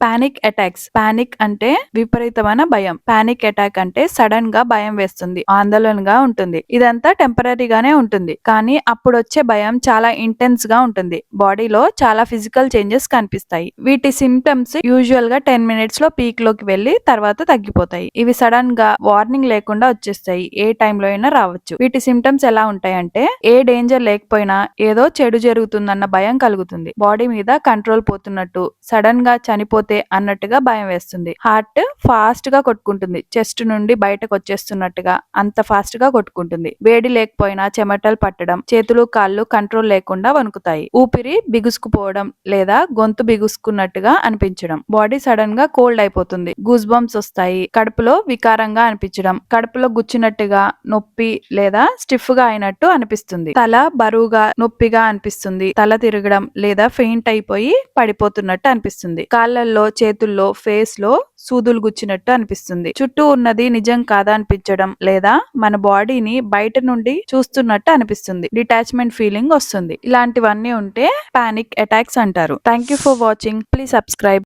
Panic attacks panic అంటే విపరీతమైన భయం. పానిక్ అటాక్ అంటే సడన్గా భయం వేస్తుంది. ఆందోళనగా ఉంటుంది. ఇదంతా టెంపరీగానే ఉంటుంది. కానీ అప్పుడు వచ్చే భయం చాలా ఇంటెన్స్గా ఉంటుంది. బాడీలో చాలా ఫిజికల్ చేంజెస్ కనిపిస్తాయి. వీటి సిమ్టమ్స్ యూజువల్గా టెన్ మినిట్స్లో పీక్లోకి వెళ్ళి తర్వాత తగ్గిపోతాయి. ఇవి సడన్గా వార్నింగ్ లేకుండా వచ్చేస్తాయి. ఏ టైంలో అయినా రావచ్చు. వీటి సిమ్టమ్స్ ఎలా ఉంటాయంటే ఏ డేంజర్ లేకపోయినా ఏదో చెడు జరుగుతుందన్న భయం కలుగుతుంది. బాడీ మీద కంట్రోల్ పోతున్నట్టు సడన్గా చనిపోతే అన్నట్టుగా భయం వేస్తుంది. హార్ట్ ఫాస్ట్గా కొట్టుకుంటుంది. చెస్ట్ నుండి బయటకు వచ్చేస్తున్నట్టుగా అంత ఫాస్ట్గా కొట్టుకుంటుంది. వేడి లేకపోయినా చెమటలు పట్టడం చేతులు కాళ్ళు కంట్రోల్ లేకుండా వణుకుతాయి. ఊపిరి బిగుసుకుపోవడం లేదా గొంతు బిగుసుకున్నట్టుగా అనిపించడం. బాడీ సడన్గా కోల్డ్ అయిపోతుంది. గూస్ బంప్స్ వస్తాయి. కడుపులో వికారంగా అనిపించడం. కడుపులో గుచ్చినట్టుగా నొప్పి లేదా స్టిఫ్గా అయినట్టు అనిపిస్తుంది. తల బరువుగా నొప్పిగా అనిపిస్తుంది. తల తిరగడం లేదా ఫెయింట్ అయిపోయి పడిపోతున్నట్టు అనిపిస్తుంది. కాళ్ళల్లో చేతుల్లో ఫేస్లో సూదులు గుచ్చినట్టు అనిపిస్తుంది. చుట్టూ ఉన్నది నిజం కాదా అనిపించడం లేదా మన బాడీని బయట నుండి చూస్తున్నట్టు అనిపిస్తుంది. డిటాచ్మెంట్ ఫీలింగ్ వస్తుంది. ఇలాంటివన్నీ ఉంటే పానిక్ అటాక్స్ అంటారు. Thank you for watching please subscribe